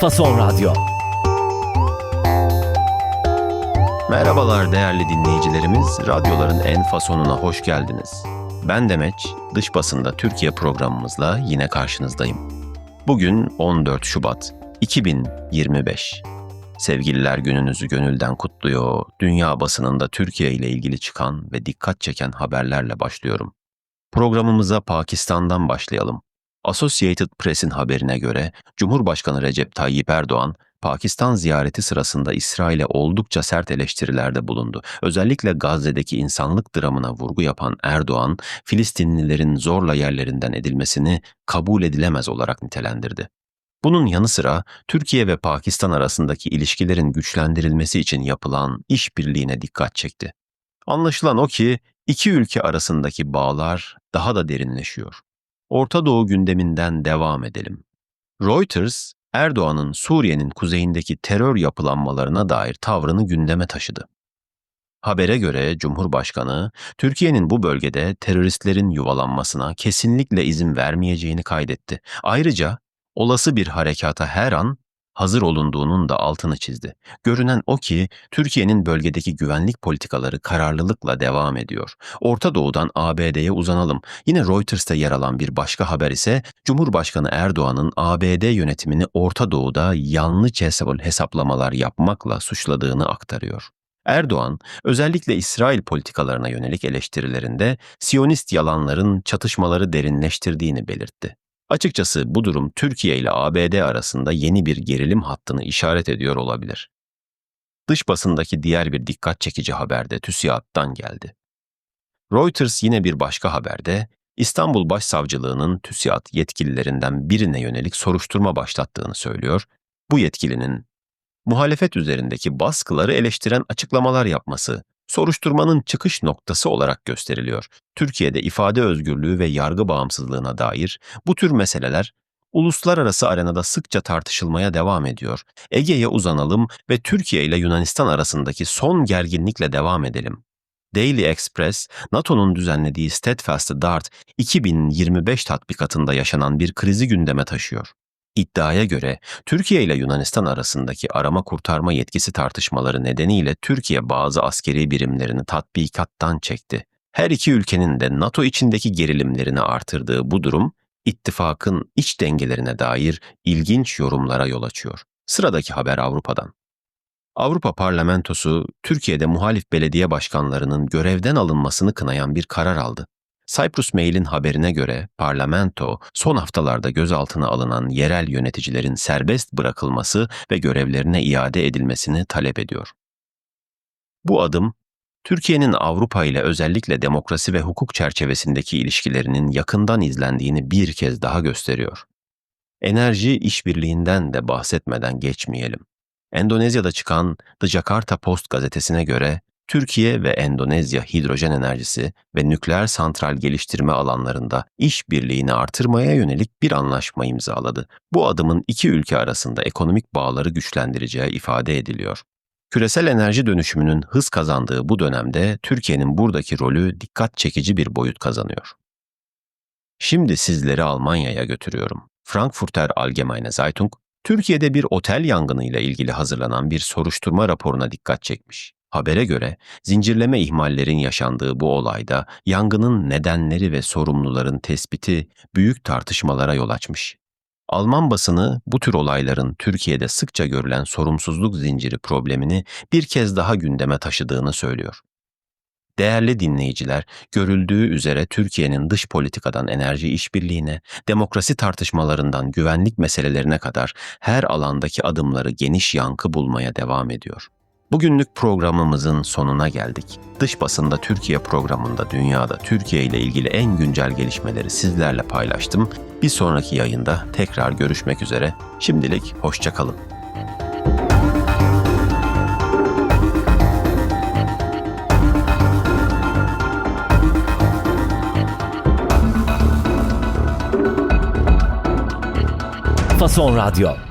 Fason Radyo. Merhabalar değerli dinleyicilerimiz, radyoların en fasonuna hoş geldiniz. Ben Demeç, dış basında Türkiye programımızla yine karşınızdayım. Bugün 14 Şubat 2025. Sevgililer gününüzü gönülden kutluyor, dünya basınında Türkiye ile ilgili çıkan ve dikkat çeken haberlerle başlıyorum. Programımıza Pakistan'dan başlayalım. Associated Press'in haberine göre Cumhurbaşkanı Recep Tayyip Erdoğan, Pakistan ziyareti sırasında İsrail'e oldukça sert eleştirilerde bulundu. Özellikle Gazze'deki insanlık dramına vurgu yapan Erdoğan, Filistinlilerin zorla yerlerinden edilmesini kabul edilemez olarak nitelendirdi. Bunun yanı sıra Türkiye ve Pakistan arasındaki ilişkilerin güçlendirilmesi için yapılan işbirliğine dikkat çekti. Anlaşılan o ki iki ülke arasındaki bağlar daha da derinleşiyor. Orta Doğu gündeminden devam edelim. Reuters, Erdoğan'ın Suriye'nin kuzeyindeki terör yapılanmalarına dair tavrını gündeme taşıdı. Habere göre Cumhurbaşkanı, Türkiye'nin bu bölgede teröristlerin yuvalanmasına kesinlikle izin vermeyeceğini kaydetti. Ayrıca olası bir harekata her an hazır olunduğunun da altını çizdi. Görünen o ki Türkiye'nin bölgedeki güvenlik politikaları kararlılıkla devam ediyor. Orta Doğu'dan ABD'ye uzanalım. Yine Reuters'ta yer alan bir başka haber ise Cumhurbaşkanı Erdoğan'ın ABD yönetimini Orta Doğu'da yanlış hesap- hesaplamalar yapmakla suçladığını aktarıyor. Erdoğan, özellikle İsrail politikalarına yönelik eleştirilerinde Siyonist yalanların çatışmaları derinleştirdiğini belirtti. Açıkçası bu durum Türkiye ile ABD arasında yeni bir gerilim hattını işaret ediyor olabilir. Dış basındaki diğer bir dikkat çekici haber de TÜSİAD'dan geldi. Reuters yine bir başka haberde İstanbul Başsavcılığı'nın TÜSİAD yetkililerinden birine yönelik soruşturma başlattığını söylüyor. Bu yetkilinin muhalefet üzerindeki baskıları eleştiren açıklamalar yapması soruşturmanın çıkış noktası olarak gösteriliyor. Türkiye'de ifade özgürlüğü ve yargı bağımsızlığına dair bu tür meseleler uluslararası arenada sıkça tartışılmaya devam ediyor. Ege'ye uzanalım ve Türkiye ile Yunanistan arasındaki son gerginlikle devam edelim. Daily Express, NATO'nun düzenlediği Steadfast Dart 2025 tatbikatında yaşanan bir krizi gündeme taşıyor. İddiaya göre Türkiye ile Yunanistan arasındaki arama kurtarma yetkisi tartışmaları nedeniyle Türkiye bazı askeri birimlerini tatbikattan çekti. Her iki ülkenin de NATO içindeki gerilimlerini artırdığı bu durum ittifakın iç dengelerine dair ilginç yorumlara yol açıyor. Sıradaki haber Avrupa'dan. Avrupa Parlamentosu Türkiye'de muhalif belediye başkanlarının görevden alınmasını kınayan bir karar aldı. Cyprus Mail'in haberine göre parlamento son haftalarda gözaltına alınan yerel yöneticilerin serbest bırakılması ve görevlerine iade edilmesini talep ediyor. Bu adım Türkiye'nin Avrupa ile özellikle demokrasi ve hukuk çerçevesindeki ilişkilerinin yakından izlendiğini bir kez daha gösteriyor. Enerji işbirliğinden de bahsetmeden geçmeyelim. Endonezya'da çıkan The Jakarta Post gazetesine göre Türkiye ve Endonezya hidrojen enerjisi ve nükleer santral geliştirme alanlarında işbirliğini artırmaya yönelik bir anlaşma imzaladı. Bu adımın iki ülke arasında ekonomik bağları güçlendireceği ifade ediliyor. Küresel enerji dönüşümünün hız kazandığı bu dönemde Türkiye'nin buradaki rolü dikkat çekici bir boyut kazanıyor. Şimdi sizleri Almanya'ya götürüyorum. Frankfurter Allgemeine Zeitung, Türkiye'de bir otel yangını ile ilgili hazırlanan bir soruşturma raporuna dikkat çekmiş. Habere göre zincirleme ihmallerin yaşandığı bu olayda yangının nedenleri ve sorumluların tespiti büyük tartışmalara yol açmış. Alman basını bu tür olayların Türkiye'de sıkça görülen sorumsuzluk zinciri problemini bir kez daha gündeme taşıdığını söylüyor. Değerli dinleyiciler, görüldüğü üzere Türkiye'nin dış politikadan enerji işbirliğine, demokrasi tartışmalarından güvenlik meselelerine kadar her alandaki adımları geniş yankı bulmaya devam ediyor. Bugünlük programımızın sonuna geldik. Dış basında Türkiye programında dünyada Türkiye ile ilgili en güncel gelişmeleri sizlerle paylaştım. Bir sonraki yayında tekrar görüşmek üzere. Şimdilik hoşçakalın. Fason Radyo.